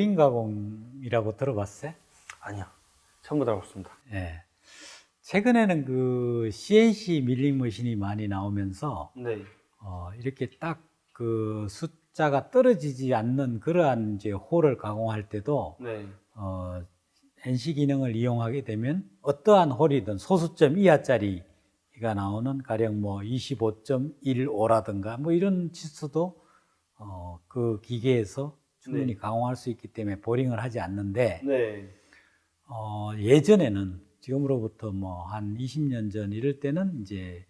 보링 가공이라고 들어봤어요? 아니요. 처음 들어봤습니다. 예. 최근에는 그 CNC 밀링 머신이 많이 나오면서 네. 어, 이렇게 딱 그 숫자가 떨어지지 않는 그러한 이제 홀을 가공할 때도 네. 어, NC 기능을 이용하게 되면 어떠한 홀이든 소수점 이하짜리가 나오는 가령 뭐 25.15라든가 뭐 이런 치수도 어, 그 기계에서 충분히 네. 가공할 수 있기 때문에 보링을 하지 않는데 네. 어, 예전에는 지금으로부터 뭐 한 20년 전 이럴 때는 이제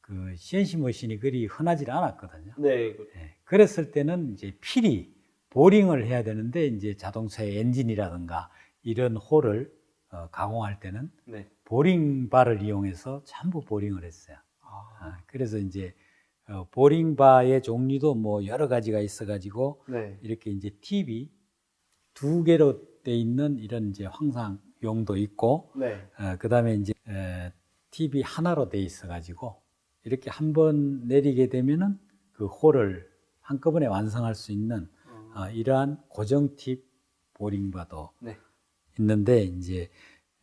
그 CNC 머신이 그리 흔하지 않았거든요. 네. 예, 그랬을 때는 이제 필히 보링을 해야 되는데 이제 자동차의 엔진이라든가 이런 홀을 어, 가공할 때는 네. 보링 바를 이용해서 전부 보링을 했어요. 아. 아, 그래서 이제 어, 보링 바의 종류도 뭐 여러 가지가 있어가지고 네. 이렇게 이제 팁이 두 개로 돼 있는 이런 이제 황상용도 있고 네. 어, 그다음에 이제 에, 팁이 하나로 돼 있어가지고 이렇게 한 번 내리게 되면은 그 홀을 한꺼번에 완성할 수 있는 어, 이러한 고정 팁 보링바도 네. 있는데 이제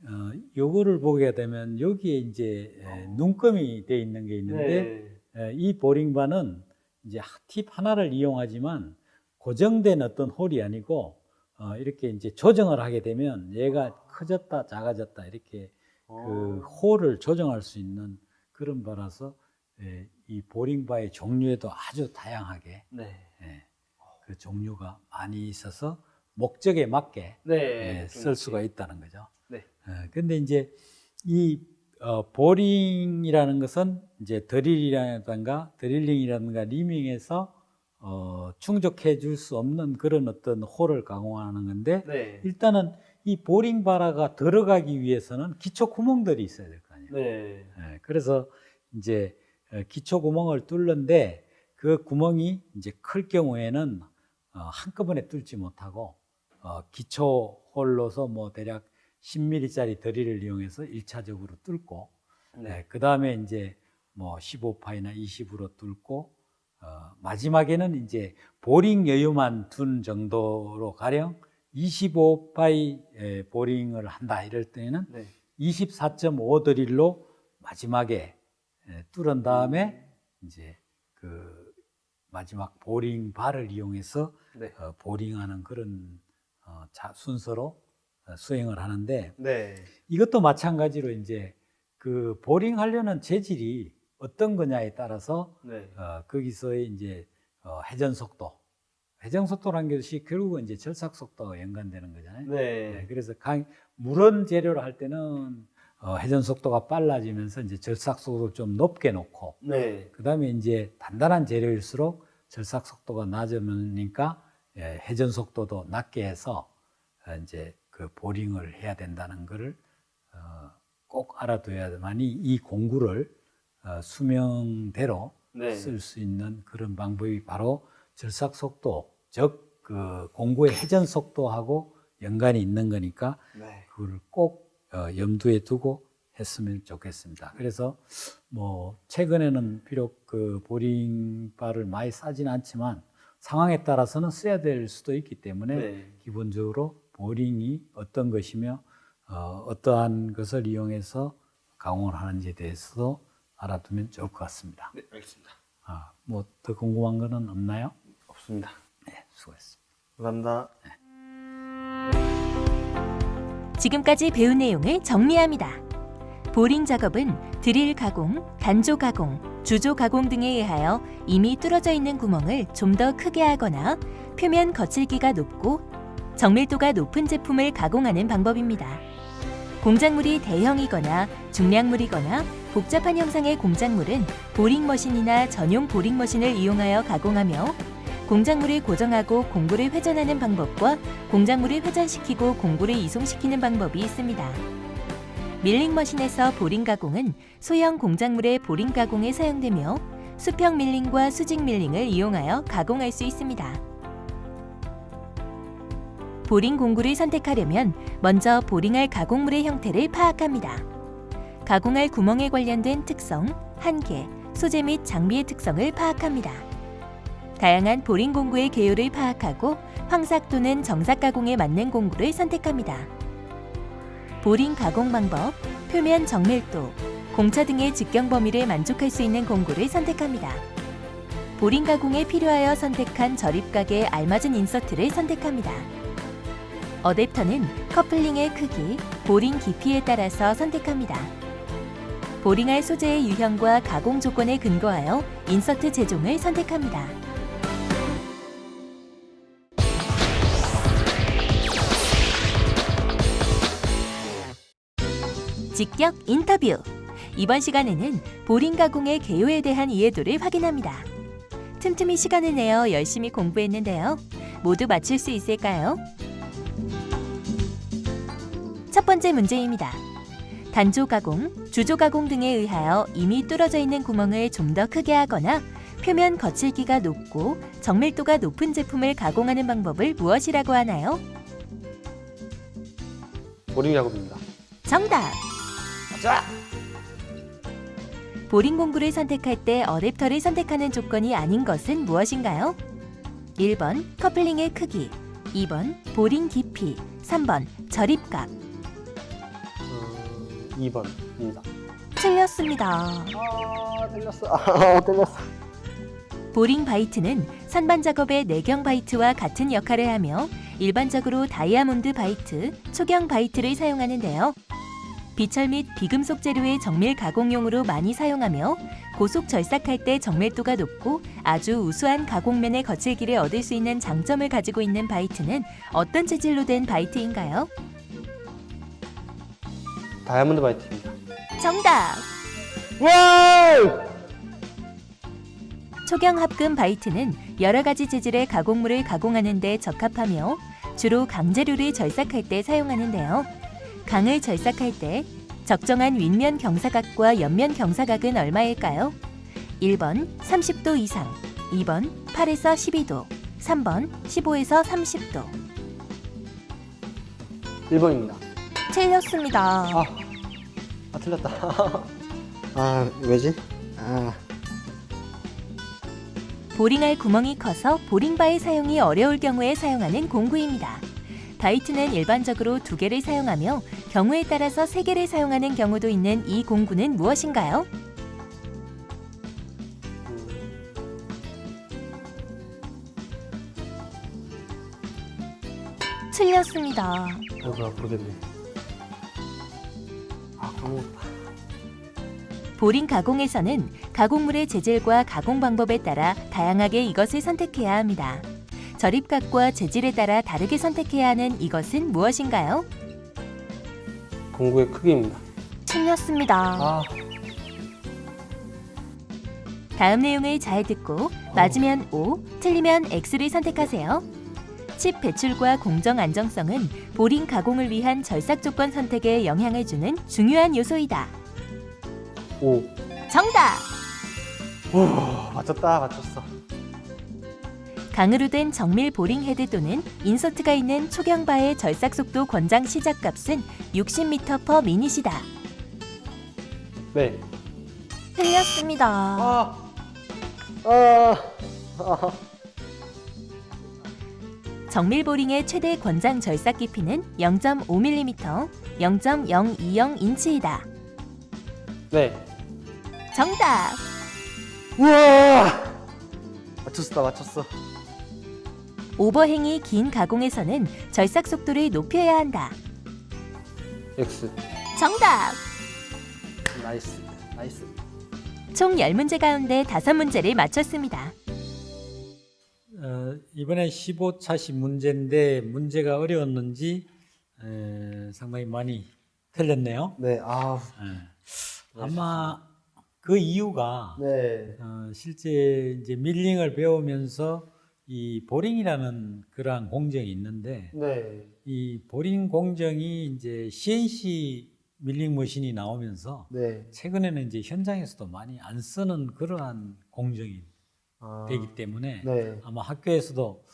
어, 요거를 보게 되면 여기에 이제 에, 눈금이 돼 있는 게 있는데 네. 에, 이 보링바는 이제 하- 팁 하나를 이용하지만 고정된 어떤 홀이 아니고 어, 이렇게 이제 조정을 하게 되면 얘가 커졌다 작아졌다 이렇게 그 어. 홀을 조정할 수 있는 그런 바라서 예, 이 보링바의 종류에도 아주 다양하게 네. 예, 그 종류가 많이 있어서 목적에 맞게 네. 예, 쓸 수가 있다는 거죠. 네. 어, 근데 이제 이 어, 보링이라는 것은 이제 드릴이라든가 드릴링이라든가 리밍에서 어, 충족해 줄 수 없는 그런 어떤 홀을 가공하는 건데 네. 일단은 이 보링 바라가 들어가기 위해서는 기초 구멍들이 있어야 될 거 아니에요. 네. 예, 그래서 이제 어, 기초 구멍을 뚫는데 그 구멍이 이제 클 경우에는 어, 한꺼번에 뚫지 못하고 어, 기초 홀로서 뭐 대략 10mm짜리 드릴을 이용해서 일차적으로 뚫고 네. 그 다음에 이제 뭐 15파이나 20으로 뚫고 어, 마지막에는 이제 보링 여유만 둔 정도로 가령 25파이 에, 보링을 한다 이럴 때는 네. 24.5 드릴로 마지막에 에, 뚫은 다음에 이제 그 마지막 보링 발을 이용해서 네. 어, 보링하는 그런 어, 자, 순서로 어, 수행을 하는데 네. 이것도 마찬가지로 이제 그 보링 하려는 재질이 어떤 거냐에 따라서 네. 어, 거기서의 이제 어, 회전 속도, 회전 속도라는 것이 결국은 이제 절삭 속도가 연관되는 거잖아요. 네, 네. 그래서 강, 물원 재료를 할 때는 어, 회전 속도가 빨라지면서 이제 절삭 속도를 좀 높게 놓고 네. 그 다음에 이제 단단한 재료일수록 절삭 속도가 낮으니까 예, 회전 속도도 낮게 해서 어, 이제 그 보링을 해야 된다는 것을 어, 꼭 알아둬야만이 이 공구를 어, 수명대로 네. 쓸 수 있는 그런 방법이 바로 절삭 속도, 즉 그 공구의 회전 속도하고 연관이 있는 거니까 네. 그걸 꼭 어, 염두에 두고 했으면 좋겠습니다. 그래서 뭐 최근에는 비록 그 보링바를 많이 싸지는 않지만 상황에 따라서는 써야 될 수도 있기 때문에 네. 기본적으로 보링이 어떤 것이며 어, 어떠한 것을 이용해서 가공을 하는지에 대해서도 알아두면 좋을 것 같습니다. 네. 알겠습니다. 아, 뭐 더 궁금한 거는 없나요? 없습니다. 네, 수고했습니다. 감사합니다. 지금까지 배운 내용을 정리합니다. 보링 작업은 드릴 가공, 단조 가공, 주조 가공 등에 의하여 이미 뚫어져 있는 구멍을 좀 더 크게 하거나 표면 거칠기가 높고 정밀도가 높은 제품을 가공하는 방법입니다. 공작물이 대형이거나 중량물이거나 복잡한 형상의 공작물은 보링 머신이나 전용 보링 머신을 이용하여 가공하며 공작물을 고정하고 공구를 회전하는 방법과 공작물을 회전시키고 공구를 이송시키는 방법이 있습니다. 밀링 머신에서 보링 가공은 소형 공작물의 보링 가공에 사용되며 수평 밀링과 수직 밀링을 이용하여 가공할 수 있습니다. 보링 공구를 선택하려면 먼저 보링할 가공물의 형태를 파악합니다. 가공할 구멍에 관련된 특성, 한계, 소재 및 장비의 특성을 파악합니다. 다양한 보링 공구의 개요를 파악하고 황삭 또는 정삭 가공에 맞는 공구를 선택합니다. 보링 가공 방법, 표면 정밀도, 공차 등의 직경 범위를 만족할 수 있는 공구를 선택합니다. 보링 가공에 필요하여 선택한 저립각에 알맞은 인서트를 선택합니다. 어댑터는 커플링의 크기, 보링 깊이에 따라서 선택합니다. 보링할 소재의 유형과 가공 조건에 근거하여 인서트 제종을 선택합니다. 직격 인터뷰. 이번 시간에는 보링 가공의 개요에 대한 이해도를 확인합니다. 틈틈이 시간을 내어 열심히 공부했는데요. 모두 맞출 수 있을까요? 첫 번째 문제입니다. 단조 가공, 주조 가공 등에 의하여 이미 뚫어져 있는 구멍을 좀 더 크게 하거나 표면 거칠기가 높고 정밀도가 높은 제품을 가공하는 방법을 무엇이라고 하나요? 보링 작업입니다. 정답! 자! 보링 공구를 선택할 때 어댑터를 선택하는 조건이 아닌 것은 무엇인가요? 1번 커플링의 크기, 2번 보링 깊이, 3번 저립각. 어, 2번입니다. 틀렸습니다. 아, 틀렸어. 아, 틀렸어. 보링 바이트는 선반 작업의 내경 바이트와 같은 역할을 하며 일반적으로 다이아몬드 바이트, 초경 바이트를 사용하는데요. 비철 및 비금속 재료의 정밀 가공용으로 많이 사용하며 고속 절삭할 때 정밀도가 높고 아주 우수한 가공면의 거칠기를 얻을 수 있는 장점을 가지고 있는 바이트는 어떤 재질로 된 바이트인가요? 다이아몬드 바이트입니다. 정답! 와우! 초경 합금 바이트는 여러 가지 재질의 가공물을 가공하는 데 적합하며 주로 강재료를 절삭할 때 사용하는데요. 강을 절삭할 때 적정한 윗면 경사각과 옆면 경사각은 얼마일까요? 1번 30도 이상, 2번 8에서 12도, 3번 15에서 30도. 1번입니다. 틀렸습니다. 아, 아 틀렸다. 아, 왜지? 아, 보링할 구멍이 커서 보링바의 사용이 어려울 경우에 사용하는 공구입니다. 바이트는 일반적으로 두 개를 사용하며 경우에 따라서 세 개를 사용하는 경우도 있는 이 공구는 무엇인가요? 틀렸습니다. 아이고야, 모르겠네. 아, 까먹었다. 보링 가공에서는 가공물의 재질과 가공 방법에 따라 다양하게 이것을 선택해야 합니다. 절입각과 재질에 따라 다르게 선택해야 하는 이것은 무엇인가요? 공구의 크기입니다. 틀렸습니다. 아, 다음 내용을 잘 듣고 맞으면 O, 틀리면 X를 선택하세요. 칩 배출과 공정 안정성은 보링 가공을 위한 절삭 조건 선택에 영향을 주는 중요한 요소이다. 5. 정답! 오, 맞췄다, 맞췄어. 강으로 된 정밀 보링 헤드 또는 인서트가 있는 초경바의 절삭 속도 권장 시작 값은 60m/m 미닛이다. 네. 틀렸습니다. 아, 아, 아. 정밀 보링의 최대 권장 절삭 깊이는 0.5mm, 0.020 인치이다. 네. 정답! 우와! 맞췄다, 맞췄어. 오버행이 긴 가공에서는 절삭 속도를 높여야 한다. X. 정답! 나이스, 나이스. 총 10문제 가운데 5문제를 맞췄습니다. 어, 이번에 15차시 문제인데 문제가 어려웠는지 에, 상당히 많이 틀렸네요. 네, 아, 예. 아마 그 이유가 네. 어, 실제 이제 밀링을 배우면서 이 보링이라는 그러한 공정이 있는데 네. 이 보링 공정이 이제 CNC 밀링 머신이 나오면서 네. 최근에는 이제 현장에서도 많이 안 쓰는 그러한 공정이 아, 되기 때문에 네. 아마 학교에서도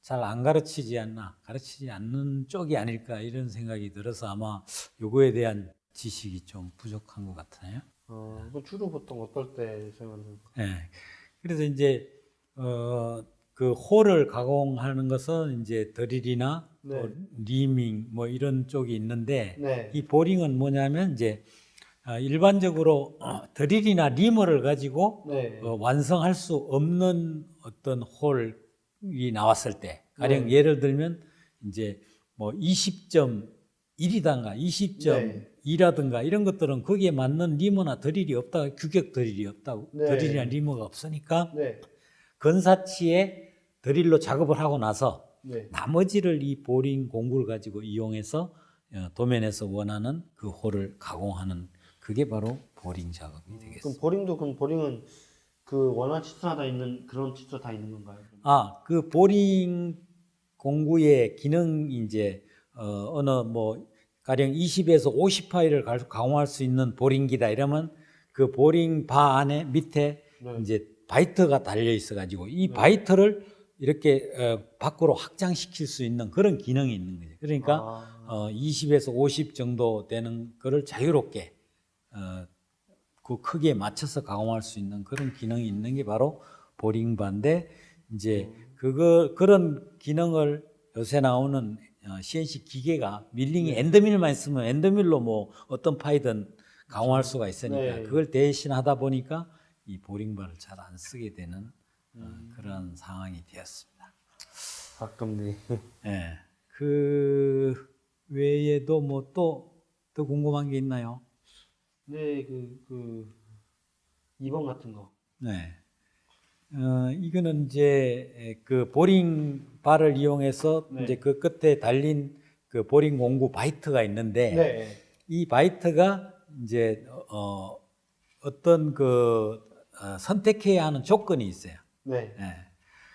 잘 안 가르치지 않나 가르치지 않는 쪽이 아닐까 이런 생각이 들어서 아마 요거에 대한 지식이 좀 부족한 것 같아요. 어, 그 주로 보통 어떨 때 사용하는 거? 예. 그래서 이제 어 그 홀을 가공하는 것은 이제 드릴이나 네. 또 리밍 뭐 이런 쪽이 있는데 네. 이 보링은 뭐냐면 이제 어, 일반적으로 어, 드릴이나 리머를 가지고 네. 어, 완성할 수 없는 어떤 홀이 나왔을 때 가령 네. 예를 들면 이제 뭐 20.1이든가 20.2라든가 이런 것들은 거기에 맞는 리머나 드릴이 없다 규격 드릴이 없다고 네. 드릴이나 리머가 없으니까 네. 건사치에 드릴로 작업을 하고 나서 네. 나머지를 이 보링 공구를 가지고 이용해서 어, 도면에서 원하는 그 홀을 가공하는 그게 바로 보링 작업이 되겠습니다. 그럼 보링도 그럼 보링은 그 원화 치수나 다 있는 그런 치수 다 있는 건가요? 아, 그 보링 공구의 기능이 이제 어, 어느 뭐 가령 20에서 50 파일을 가- 가공할 수 있는 보링기다 이러면 그 보링 바 안에 밑에 네. 이제 바이트가 달려 있어 가지고 이 바이트를 이렇게 어, 밖으로 확장시킬 수 있는 그런 기능이 있는 거죠. 그러니까 아. 어, 20에서 50 정도 되는 거를 자유롭게 어, 그 크기에 맞춰서 가공할 수 있는 그런 기능이 있는 게 바로 보링바인데 이제 그거 그런 기능을 요새 나오는 어, CNC 기계가 밀링이 엔더밀만 있으면 엔더밀로 뭐 어떤 파이든 가공할 수가 있으니까 네. 그걸 대신하다 보니까 이 보링바를 잘안 쓰게 되는 어, 그런 상황이 되었습니다. 가끔네. 예. 그 외에도 뭐 또 또 궁금한 게 있나요? 네, 그, 그, 2번 같은 거. 네. 어, 이거는 이제 그 보링 바를 이용해서 네. 이제 그 끝에 달린 그 보링 공구 바이트가 있는데 네. 이 바이트가 이제 어, 어떤 그 어, 선택해야 하는 조건이 있어요. 네. 예.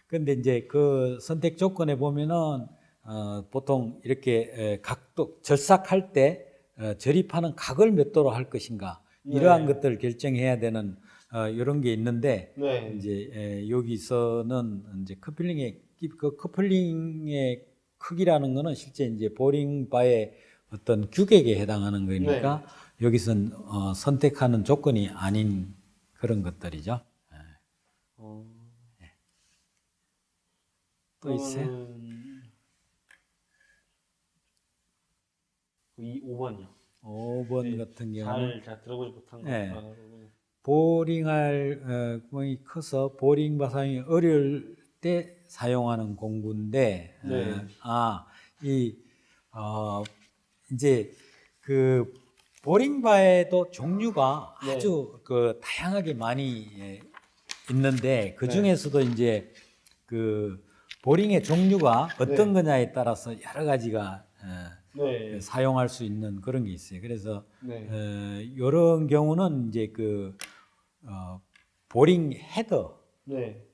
근데 이제 그 선택 조건에 보면은 어, 보통 이렇게 에, 각도 절삭할 때 어, 절입하는 각을 몇 도로 할 것인가 이러한 네. 것들을 결정해야 되는 어, 이런 게 있는데 네. 이제 에, 여기서는 이제 커플링의 기- 그 커플링의 크기라는 거는 실제 이제 보링 바의 어떤 규격에 해당하는 거니까 네. 여기선 어, 선택하는 조건이 아닌 그런 것들이죠. 어, 또 있어요? 그러면은 그 이 5번이요. 5번 같은 경우는 잘, 잘 들어보지 못한 거. 네. 아, 보링할 어, 구멍이 커서 보링 바상이 어려울 때 사용하는 공구인데 네. 어, 아이 어, 이제 그 보링바에도 종류가 네. 아주 그 다양하게 많이 예, 있는데 그 네. 중에서도 이제 그 보링의 종류가 어떤 네. 거냐에 따라서 여러 가지가 어, 네. 사용할 수 있는 그런 게 있어요. 그래서 네. 어, 이런 경우는 이제 그 어, 보링 헤더라는 네.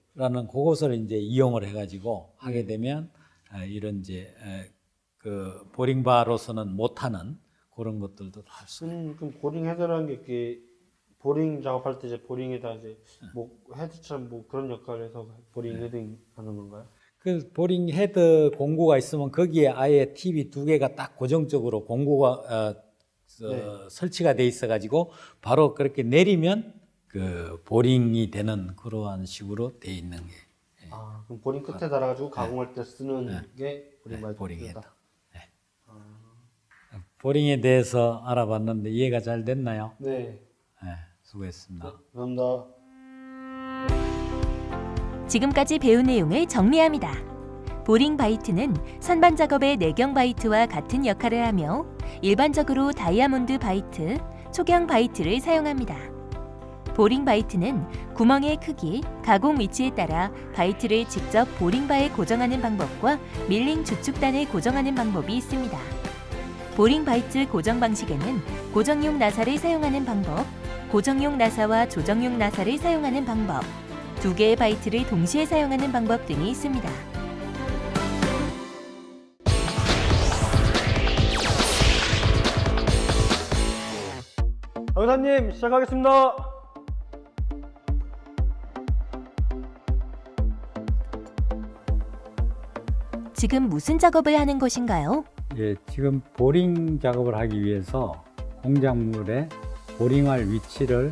그것을 이제 이용을 해가지고 하게 네. 되면 어, 이런 이제 어, 그 보링 바로서는 못하는 그런 것들도 다 할 수. 그럼, 그럼 보링 헤드라는 게 이렇게 보링 작업할 때 이제 보링에다 이제 네. 뭐 헤드처럼 뭐 그런 역할을 해서 보링 헤드 하는 건가요? 그 보링 헤드 공구가 있으면 거기에 아예 TV 두 개가 딱 고정적으로 공구가 어, 어, 네. 설치가 돼 있어가지고 바로 그렇게 내리면 그 보링이 되는 그러한 식으로 돼 있는 게 아, 그럼 보링 끝에 달아가지고 가공할 때 쓰는 게 보링 네. 보링 헤드. 보링에 대해서 알아봤는데 이해가 잘 됐나요? 네. 네, 수고했습니다. 감사합니다. 지금까지 배운 내용을 정리합니다. 보링 바이트는 선반 작업의 내경 바이트와 같은 역할을 하며 일반적으로 다이아몬드 바이트, 초경 바이트를 사용합니다. 보링 바이트는 구멍의 크기, 가공 위치에 따라 바이트를 직접 보링바에 고정하는 방법과 밀링 주축단에 고정하는 방법이 있습니다. 보링 바이트 고정 방식에는 고정용 나사를 사용하는 방법, 고정용 나사와 조정용 나사를 사용하는 방법, 두 개의 바이트를 동시에 사용하는 방법 등이 있습니다. 강사님 시작하겠습니다. 지금 무슨 작업을 하는 것인가요? 예, 지금 보링 작업을 하기 위해서 공작물에 보링할 위치를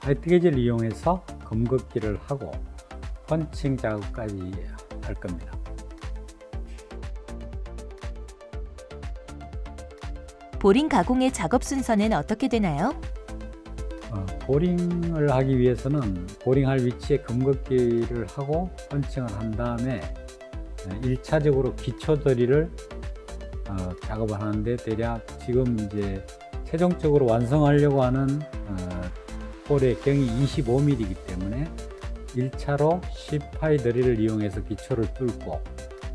어, 하이트게지를 이용해서 검긋기를 하고 펀칭 작업까지 할 겁니다. 보링 가공의 작업 순서는 어떻게 되나요? 어, 보링을 하기 위해서는 보링할 위치에 금극기를 하고 펀칭을 한 다음에 1차적으로 기초 드릴을 어, 작업을 하는데 대략 지금 이제 최종적으로 완성하려고 하는 어, 홀의 경이 25mm이기 때문에 1차로 10파이 드릴을 이용해서 기초를 뚫고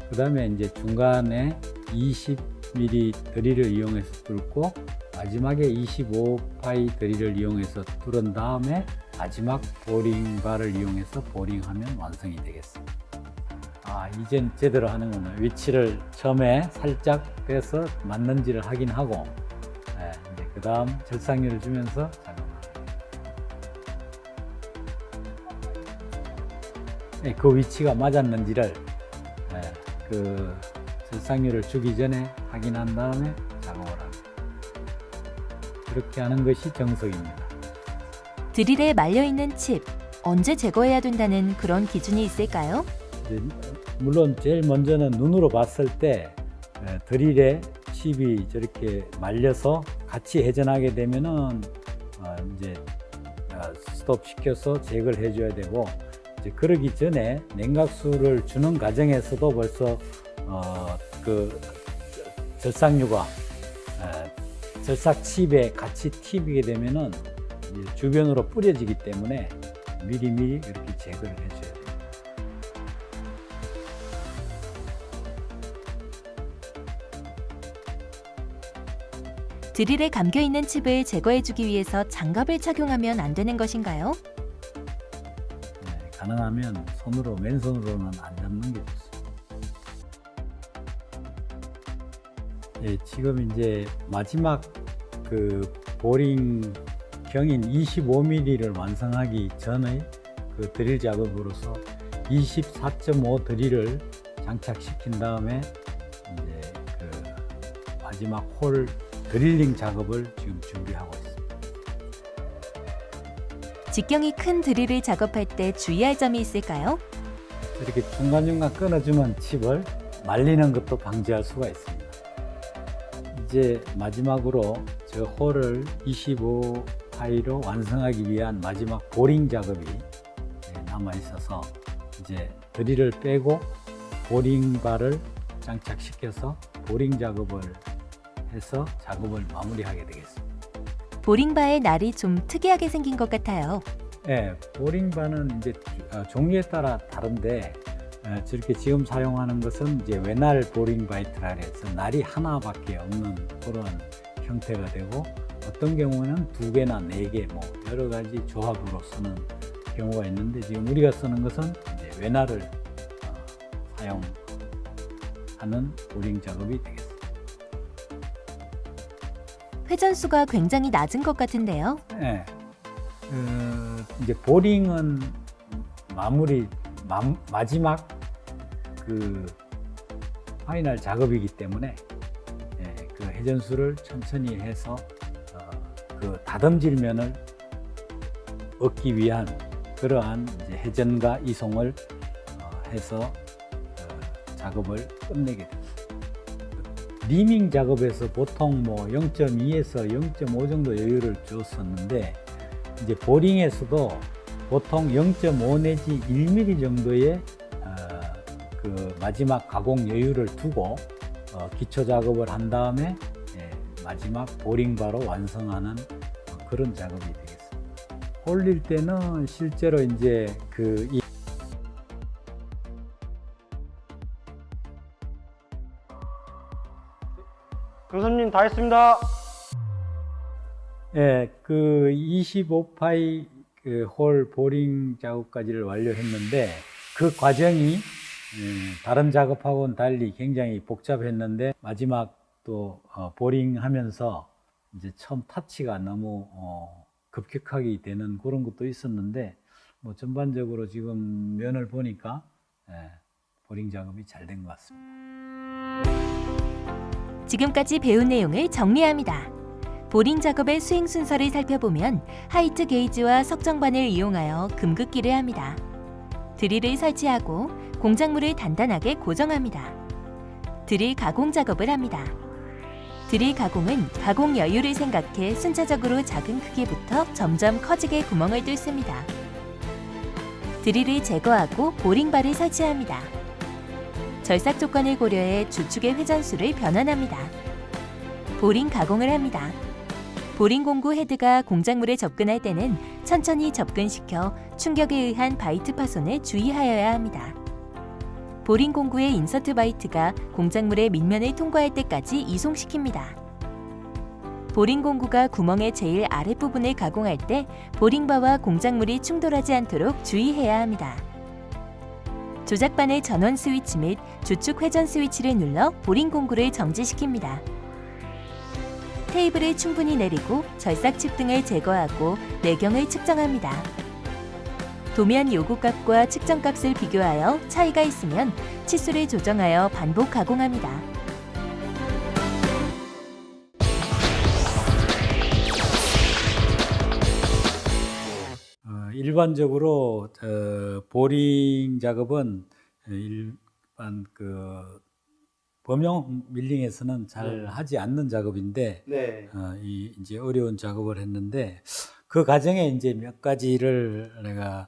그 다음에 이제 중간에 20mm 드릴을 이용해서 뚫고 마지막에 25파이 드릴을 이용해서 뚫은 다음에 마지막 보링 바를 이용해서 보링하면 완성이 되겠습니다. 아, 이젠 제대로 하는구나. 위치를 처음에 살짝 빼서 맞는지를 확인하고, 예, 그 다음 절상률을 주면서 그 위치가 맞았는지를 예, 그 절상률을 주기 전에 확인한 다음에 작업을 합니다. 그렇게 하는 것이 정석입니다. 드릴에 말려 있는 칩 언제 제거해야 된다는 그런 기준이 있을까요? 물론 제일 먼저는 눈으로 봤을 때 에, 드릴에 칩이 저렇게 말려서 같이 회전하게 되면은 어, 이제 어, 스톱 시켜서 제거를 해줘야 되고 이제 그러기 전에 냉각수를 주는 과정에서도 벌써 어, 그 절삭류가 에, 절삭 칩에 같이 튀게 되면은 주변으로 뿌려지기 때문에 미리미리 이렇게 제거를 해줘야 돼요. 드릴에 감겨 있는 칩을 제거해주기 위해서 장갑을 착용하면 안 되는 것인가요? 네, 가능하면 손으로 맨손으로는 안 잡는 게 좋습니다. 예, 지금 이제 마지막 그 보링 경인 25mm를 완성하기 전의 그 드릴 작업으로서 24.5 드릴을 장착시킨 다음에 이제 그 마지막 홀 드릴링 작업을 지금 준비하고 있습니다. 직경이 큰 드릴을 작업할 때 주의할 점이 있을까요? 이렇게 중간중간 끊어주면 칩을 말리는 것도 방지할 수가 있습니다. 이제 마지막으로 저 홀을 25파이로 완성하기 위한 마지막 보링 작업이 남아 있어서 이제 드릴을 빼고 보링 바를 장착시켜서 보링 작업을 해서 작업을 마무리하게 되겠습니다. 보링바의 날이 좀 특이하게 생긴 것 같아요. 네, 보링바는 이제 어, 종류에 따라 다른데 어, 저렇게 지금 사용하는 것은 이제 외날 보링 바이트라 해서 날이 하나밖에 없는 그런 형태가 되고 어떤 경우는 두 개나 네 개 뭐 여러 가지 조합으로 쓰는 경우가 있는데 지금 우리가 쓰는 것은 이제 외날을 어, 사용하는 보링 작업이 되겠습니다. 회전수가 굉장히 낮은 것 같은데요. 네. 그 이제 보링은 마무리 마, 마지막 그 파이널 작업이기 때문에 예, 그 회전수를 천천히 해서 어, 그 다듬질 면을 얻기 위한 그러한 이제 회전과 이송을 어, 해서 어, 작업을 끝내게 됩니다. 리밍 작업에서 보통 뭐 0.2에서 0.5 정도 여유를 줬었는데 이제 보링에서도 보통 0.5 내지 1mm 정도의 어, 그 마지막 가공 여유를 두고 어, 기초 작업을 한 다음에 예, 마지막 보링 바로 완성하는 어, 그런 작업이 되겠습니다. 홀릴 때는 실제로 이제 그 다 했습니다. 예, 그 25파이 그홀 보링 작업까지를 완료했는데 그 과정이 음, 다른 작업하고는 달리 굉장히 복잡했는데 마지막 또 어, 보링하면서 이제 처음 타치가 너무 어, 급격하게 되는 그런 것도 있었는데 뭐 전반적으로 지금 면을 보니까 예, 보링 작업이 잘 된 것 같습니다. 지금까지 배운 내용을 정리합니다. 보링 작업의 수행 순서를 살펴보면 하이트 게이지와 석정반을 이용하여 금극기를 합니다. 드릴을 설치하고 공작물을 단단하게 고정합니다. 드릴 가공 작업을 합니다. 드릴 가공은 가공 여유를 생각해 순차적으로 작은 크기부터 점점 커지게 구멍을 뚫습니다. 드릴을 제거하고 보링바를 설치합니다. 절삭 조건을 고려해 주축의 회전수를 변환합니다. 보링 가공을 합니다. 보링 공구 헤드가 공작물에 접근할 때는 천천히 접근시켜 충격에 의한 바이트 파손에 주의하여야 합니다. 보링 공구의 인서트 바이트가 공작물의 밑면을 통과할 때까지 이송시킵니다. 보링 공구가 구멍의 제일 아랫부분을 가공할 때 보링바와 공작물이 충돌하지 않도록 주의해야 합니다. 조작반의 전원 스위치 및 주축 회전 스위치를 눌러 보링 공구를 정지시킵니다. 테이블을 충분히 내리고 절삭칩 등을 제거하고 내경을 측정합니다. 도면 요구값과 측정값을 비교하여 차이가 있으면 치수를 조정하여 반복 가공합니다. 일반적으로 어, 보링 작업은 일반 그 범용 밀링에서는 잘 네. 하지 않는 작업인데 네. 어, 이 이제 어려운 작업을 했는데 그 과정에 이제 몇 가지를 내가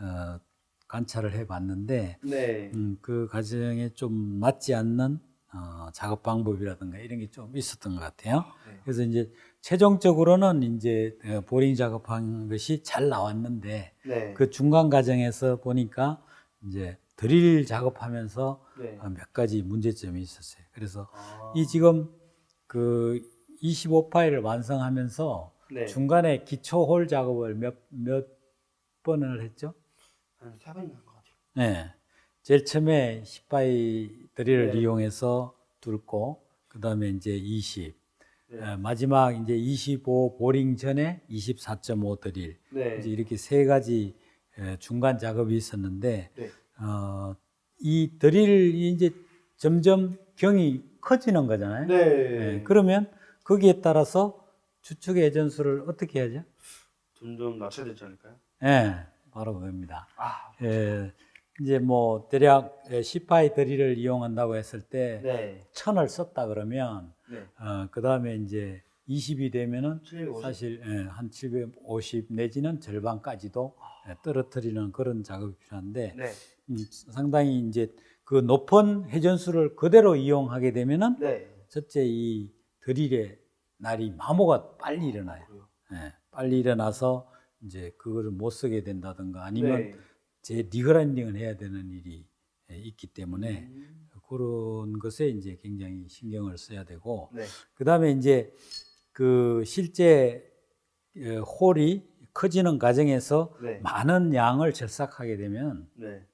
어, 관찰을 해봤는데 네. 음, 그 과정에 좀 맞지 않는 어, 작업 방법이라든가 이런 게 좀 있었던 것 같아요. 네. 그래서 이제 최종적으로는 이제 어, 보링 작업한 것이 잘 나왔는데 네. 그 중간 과정에서 보니까 이제 드릴 작업하면서 네. 어, 몇 가지 문제점이 있었어요. 그래서 아. 이 지금 그 25파일을 완성하면서 네. 중간에 기초 홀 작업을 몇, 몇 번을 했죠? 한세 번인 것 같아요. 네. 제일 처음에 10파이 드릴을 네. 이용해서 뚫고, 그 다음에 이제 20, 네. 어, 마지막 이제 25 보링 전에 24.5 드릴. 네. 이제 이렇게 세 가지 에, 중간 작업이 있었는데, 네. 어, 이 드릴이 이제 점점 경이 커지는 거잖아요. 네. 예, 그러면 거기에 따라서 주축의 회전수를 어떻게 해야죠? 점점 낮춰야 되지 않을까요? 예, 바로 그겁니다. 아. 예, 이제 뭐 대략 10파이 드릴을 이용한다고 했을 때 네. 천을 썼다 그러면 네. 어, 그 다음에 이제 20이 되면은 750. 사실 예, 한 750 내지는 절반까지도 예, 떨어뜨리는 그런 작업이 필요한데 네. 음, 상당히 이제 그 높은 회전수를 그대로 이용하게 되면은 네. 첫째 이 드릴의 날이 마모가 빨리 일어나요. 예, 빨리 일어나서 이제 그거를 못 쓰게 된다든가 아니면 네. 제 리그라인딩을 해야 되는 일이 예, 있기 때문에 음. 그런 것에 이제 굉장히 신경을 써야 되고 네. 그 다음에 이제 그 실제 어, 홀이 커지는 과정에서 네. 많은 양을 절삭하게 되면 네.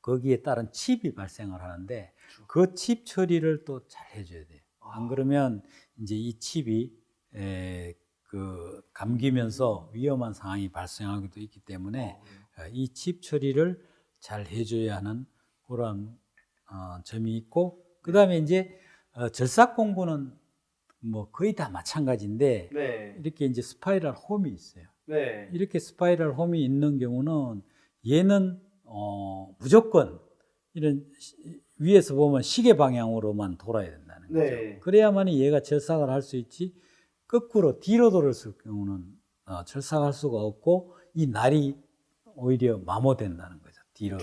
거기에 따른 칩이 발생을 하는데 그렇죠. 그칩 처리를 또 잘 해줘야 돼요. 안 아. 그러면 이제 이 칩이 에, 그 감기면서 위험한 상황이 발생하기도 있기 때문에 어, 어, 이칩 처리를 잘 해줘야 하는 그런 어, 점이 있고 그 다음에 이제 어, 절삭 공구는 뭐 거의 다 마찬가지인데 네. 이렇게 이제 스파이럴 홈이 있어요. 네. 이렇게 스파이럴 홈이 있는 경우는 얘는 어, 무조건 이런 시- 위에서 보면 시계 방향으로만 돌아야 된다는 거죠. 네. 그래야만이 얘가 절삭을 할 수 있지 거꾸로 뒤로 돌았을 경우는 어, 절삭할 수가 없고 이 날이 오히려 마모된다는 거죠. 뒤로.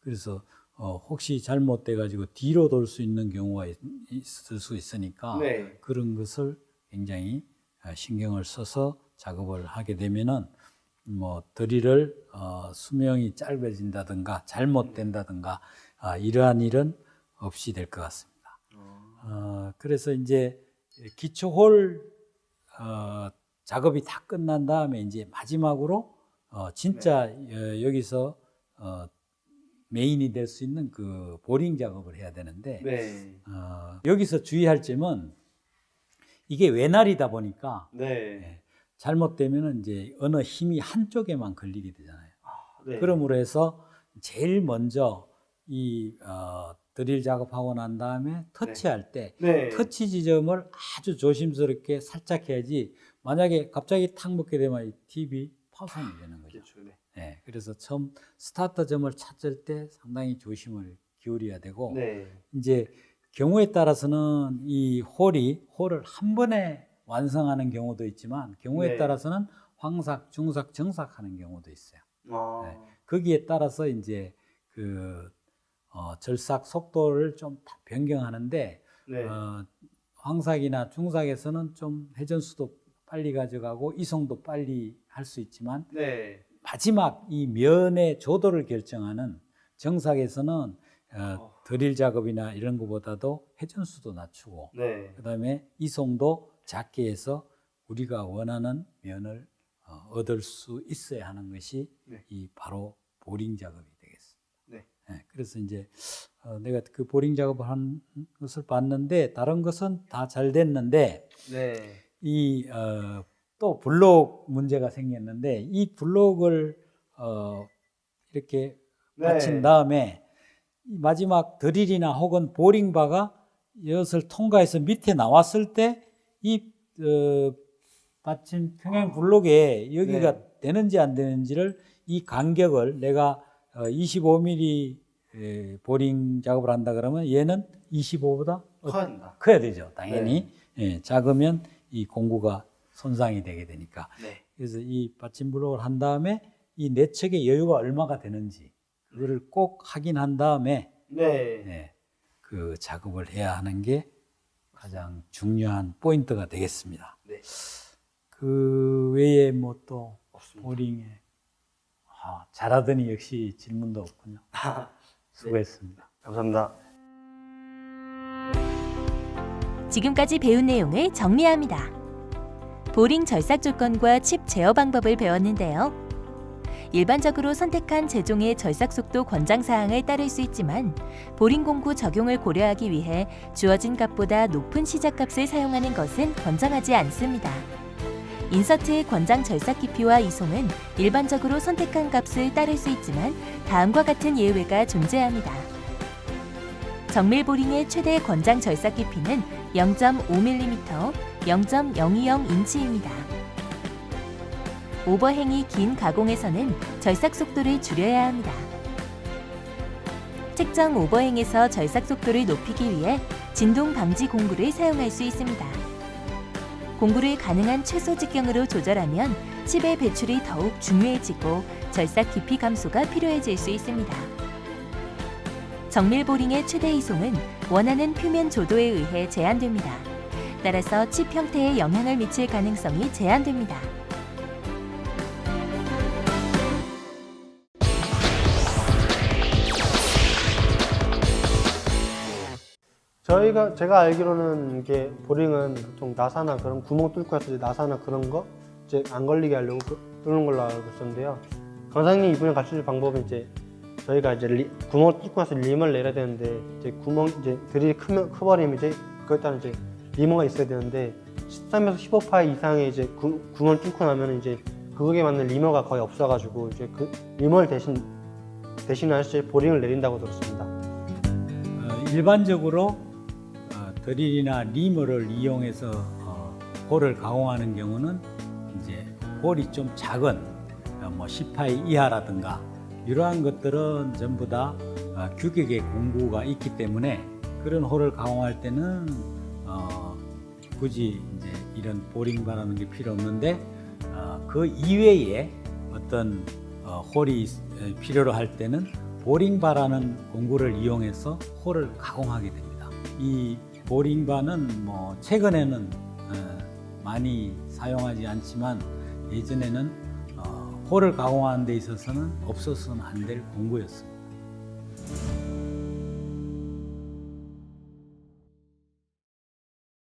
그래서 어, 혹시 잘못돼 가지고 뒤로 돌 수 있는 경우가 있, 있을 수 있으니까 네. 그런 것을 굉장히 어, 신경을 써서 작업을 하게 되면은 뭐 드릴을 어, 수명이 짧아진다든가 잘못된다든가 아, 이러한 일은 없이 될 것 같습니다. 어, 어, 그래서 이제 기초홀 어, 작업이 다 끝난 다음에 이제 마지막으로 어, 진짜 어, 여기서 어, 메인이 될 수 있는 그 보링 작업을 해야 되는데 네. 어, 여기서 주의할 점은 이게 외날이다 보니까 네. 잘못되면은 이제 어느 힘이 한쪽에만 걸리게 되잖아요. 네. 그러므로 해서 제일 먼저 이 어, 드릴 작업하고 난 다음에 터치할 때 네. 터치 지점을 아주 조심스럽게 살짝 해야지 만약에 갑자기 탁 먹게 되면 이 팁이 파손이 되는 거죠. 그렇죠. 네. 예, 그래서 처음 스타트점을 찾을 때 상당히 조심을 기울여야 되고 네. 이제 경우에 따라서는 이 홀이 홀을 한 번에 완성하는 경우도 있지만 경우에 네. 따라서는 황삭, 중삭, 정삭하는 경우도 있어요. 아. 네. 거기에 따라서 이제 그 어, 절삭 속도를 좀다 변경하는데 네. 어, 황삭이나 중삭에서는 좀 회전수도 빨리 가져가고 이송도 빨리 할 수 있지만 네. 마지막 이 면의 조도를 결정하는 정삭에서는 어, 어. 드릴 작업이나 이런 것보다도 회전수도 낮추고 네. 그다음에 이송도 작게 해서 우리가 원하는 면을 어, 얻을 수 있어야 하는 것이 네. 이 바로 보링 작업이 되겠습니다. 네. 예, 그래서 이제 어, 내가 그 보링 작업을 한 것을 봤는데 다른 것은 다 잘 됐는데 네. 이 어, 또 블록 문제가 생겼는데 이 블록을 어, 이렇게 네. 마친 다음에 이 마지막 드릴이나 혹은 보링바가 이것을 통과해서 밑에 나왔을 때이 어, 마침 평행 블록에 여기가 네. 되는지 안 되는지를 이 간격을 내가 어, 25mm 에, 보링 작업을 한다 그러면 얘는 25보다 커야 된다. 커야 되죠 당연히 네. 예, 작으면 이 공구가 손상이 되게 되니까 네. 그래서 이 받침 블록을 한 다음에 이 내측의 여유가 얼마가 되는지 그거를 꼭 확인한 다음에 네. 예, 그 작업을 해야 하는 게 가장 중요한 포인트가 되겠습니다. 네. 그 외에 뭐 또. 보링에 아, 잘하더니 역시 질문도 없군요. 수고했습니다. 감사합니다. 지금까지 배운 내용을 정리합니다. 보링 절삭 조건과 칩 제어 방법을 배웠는데요. 일반적으로 선택한 제종의 절삭 속도 권장 사항을 따를 수 있지만 보링 공구 적용을 고려하기 위해 주어진 값보다 높은 시작값을 사용하는 것은 권장하지 않습니다. 인서트의 권장 절삭 깊이와 이송은 일반적으로 선택한 값을 따를 수 있지만 다음과 같은 예외가 존재합니다. 정밀 보링의 최대 권장 절삭 깊이는 0.5mm, 0.020인치입니다. 오버행이 긴 가공에서는 절삭 속도를 줄여야 합니다. 특정 오버행에서 절삭 속도를 높이기 위해 진동 방지 공구를 사용할 수 있습니다. 공구를 가능한 최소 직경으로 조절하면 칩의 배출이 더욱 중요해지고 절삭 깊이 감소가 필요해질 수 있습니다. 정밀 보링의 최대 이송은 원하는 표면 조도에 의해 제한됩니다. 따라서 칩 형태에 영향을 미칠 가능성이 제한됩니다. 저희가 제가 알기로는 이게 보링은 보통 나사나 그런 구멍 뚫고 해서 나사나 그런 거 이제 안 걸리게 하려고 그- 뚫는 걸로 알고 있었는데요. 강사님 이번에 가르쳐 줄 방법은 이제 저희가 이제 리, 구멍 뚫고 나서 리머를 내려야 되는데 이제 구멍 이제 드릴이 크면 커버리면 이제 그에 따라 이제 리머가 있어야 되는데 13에서 15파이 이상의 이제 구, 구멍을 뚫고 나면 이제 그거에 맞는 리머가 거의 없어가지고 이제 그 리머를 대신 대신할 때 보링을 내린다고 들었습니다. 어, 일반적으로 어, 드릴이나 리머를 이용해서 어, 홀을 가공하는 경우는 이제 홀이 좀 작은 어, 뭐 10파이 이하라든가 이러한 것들은 전부 다 어, 규격의 공구가 있기 때문에 그런 홀을 가공할 때는 어, 굳이 이제 이런 보링바라는 게 필요 없는데 어, 그 이외에 어떤 어, 홀이 필요로 할 때는 보링바라는 공구를 이용해서 홀을 가공하게 됩니다. 이 보링바는 뭐 최근에는 어, 많이 사용하지 않지만 예전에는 어, 홀을 가공하는 데 있어서는 없어서는 안 될 공구였습니다.